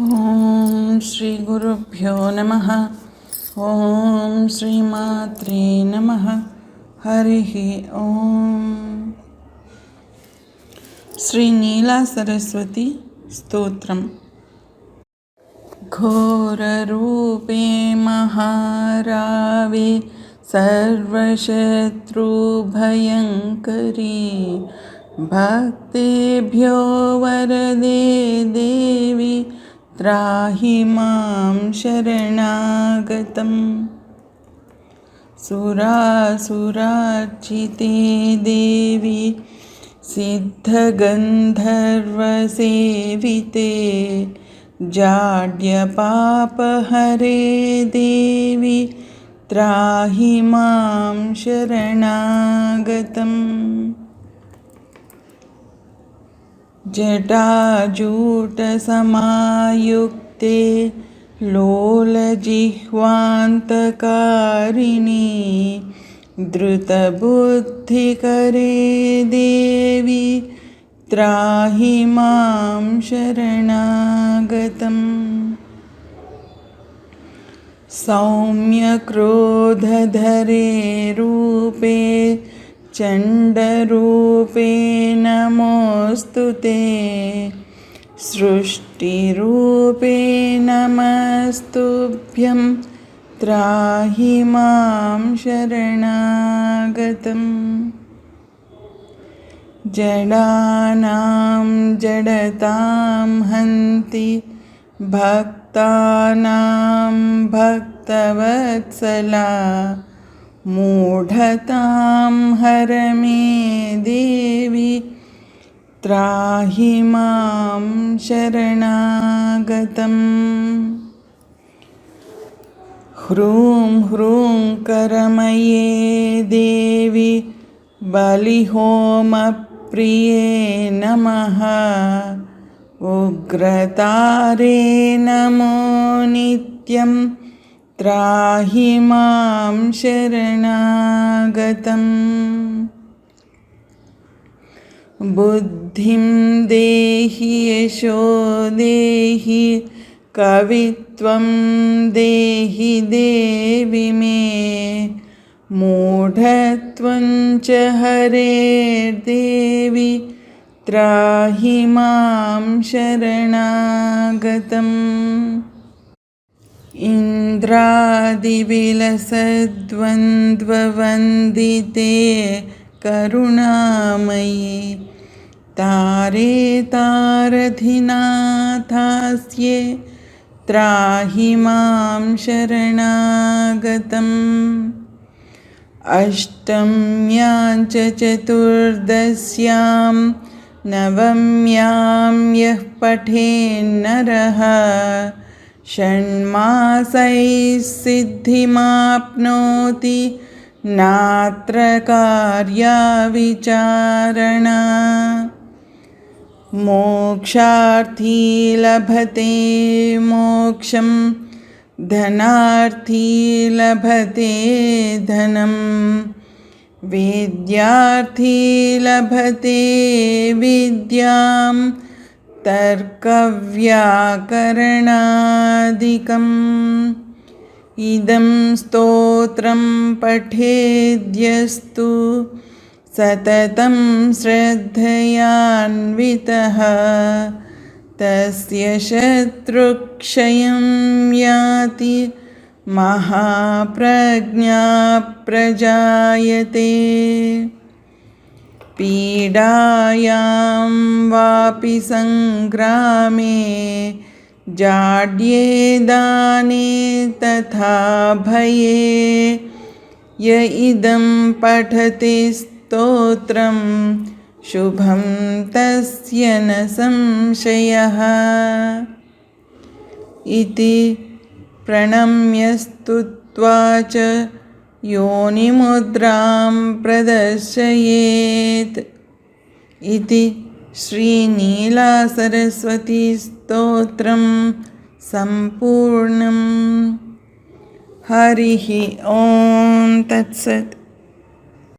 ॐ श्रीगुरुभ्यो नमः ॐ श्रीमात्रे नमः हरिः ॐ श्रीनीलासरस्वती स्तोत्रम् घोररूपे महारावे सर्वशत्रुभयङ्करी भक्तेभ्यो वरदे देवि त्राहि मां शरणागतम् सुरासुरार्चिते देवि सिद्धगन्धर्वसेविते जाड्यपापहरे देवि त्राहि मां शरणागतम् जटाजूटसमायुक्ते लोलजिह्वान्तकारिणी धृतबुद्धिकरे देवि त्राहि माँ शरणागतम्। सौम्यक्रोधधरे रूपे चण्डरूपे नमोऽस्तु ते सृष्टिरूपे नमस्तुभ्यं त्राहि मां शरणागतम् जडानां जडतां हन्ति भक्तानां भक्तवत्सला मूढतां हर मे देवि, त्राहि माँ शरणागतम्। ह्रूं ह्रूं करमये देवि, बलिहोमप्रिये नमः। उग्रतारे नमो नित्यं त्राहि माँ शरणागतम्। बुद्धिं देहि यशो देहि, कवित्वं देहि देवि मे। मूढत्वं च हरेर्देवि त्राहि माँ शरणागतम्। इन्द्रादिविलसद्वन्द्ववन्दिते करुणामयि। तारे तारधिनाथास्ये त्राहि माँ शरणागतम्। अष्टम्यां च चतुर्दश्यां नवम्यां यः पठेन्नरः। षण्मासैः सिद्धिमाप्नोति नात्र कार्या विचारणा मोक्षार्थी लभते मोक्षं धनार्थी लभते धनं विद्यार्थी लभते विद्यां तर्कव्याकरणादिकम्। इदं स्तोत्रं पठेद्यस्तु। सततं श्रद्धयान्वितः। तस्य शत्रुक्षयं याति। महाप्रज्ञा प्रजायते। पीडायां वापि सङ्ग्रामे जाड्ये दाने तथा भये। य इदं पठति स्तोत्रं, शुभं तस्य न संशयः। इति प्रणम्य स्तुत्वा च योनिमुद्रां प्रदर्शयेत् इति श्रीनीलासरस्वतीस्तोत्रं सम्पूर्णम् हरिः ॐ तत्सत्